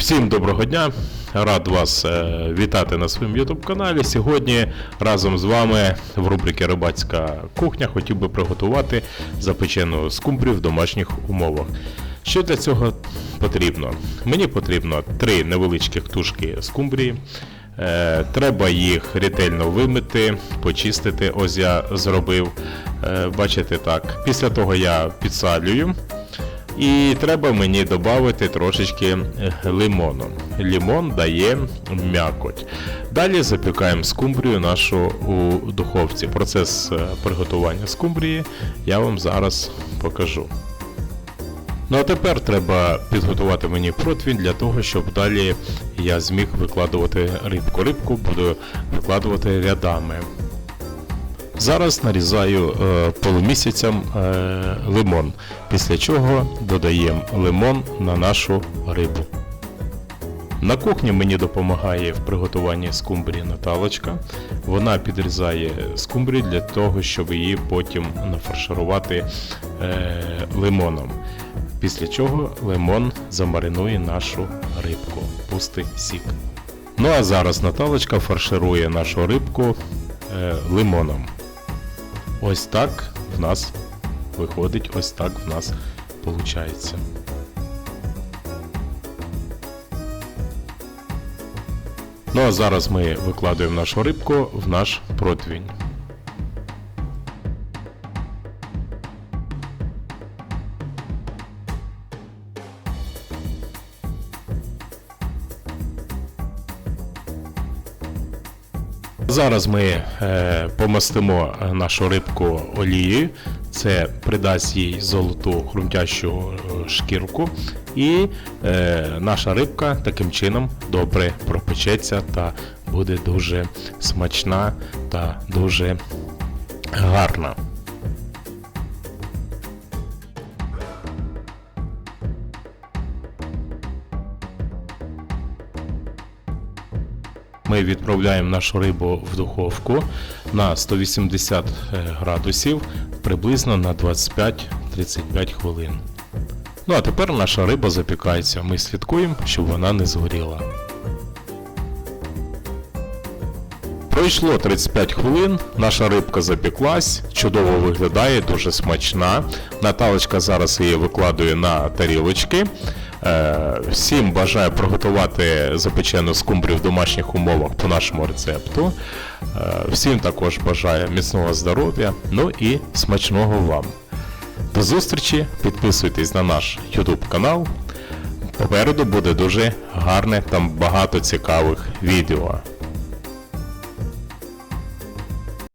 Всім доброго дня! Рад вас е, вітати на своєму YouTube каналі. Сьогодні разом з вами в рубриці Рибацька кухня хотів би приготувати запечену скумбрію в домашніх умовах. Що для цього потрібно? Мені потрібно три невеличких тушки скумбрії. Е, треба їх ретельно вимити, почистити. Ось я зробив. Е, бачите так. Після того я підсалюю. І треба мені додати трошечки е, лимону. Лимон дає м'якоть. Далі запікаємо скумбрію нашу у духовці. Процес приготування скумбрії я вам зараз покажу. Ну а тепер треба підготувати мені противень для того, щоб далі я зміг викладувати рибку. Рибку буду викладувати рядами. Зараз нарізаю е, полумісяцям е, лимон, після чого додаємо лимон на нашу рибу. На кухні мені допомагає в приготуванні скумбрії Наталочка. Вона підрізає скумбрію для того, щоб її потім нафарширувати е, лимоном. Після чого лимон замаринує нашу рибку, пустий сік. Ну а зараз Наталочка фарширує нашу рибку е, лимоном. Ось так в нас виходить, ось так в нас виходить. Ну а зараз ми викладаємо нашу рибку в наш противень. Зараз ми е, помастимо нашу рибку олією. Це придасть їй золоту хрумтящу е, шкірку. І е, наша рибка таким чином добре пропечеться та буде дуже смачна та дуже гарна. Ми відправляємо нашу рибу в духовку на 180 градусів приблизно на 25-35 хвилин. Ну а тепер наша риба запікається. Ми слідкуємо, щоб вона не згоріла. Пройшло 35 хвилин, наша рибка запеклась, чудово виглядає, дуже смачна. Наталочка зараз її викладує на тарілочки. Е, Всім бажаю приготувати запечену скумбрію в домашніх умовах по нашому рецепту. Е, Всім також бажаю міцного здоров'я, ну і смачного вам. До зустрічі, підписуйтесь на наш YouTube канал. Попереду буде дуже гарне, там багато цікавих відео.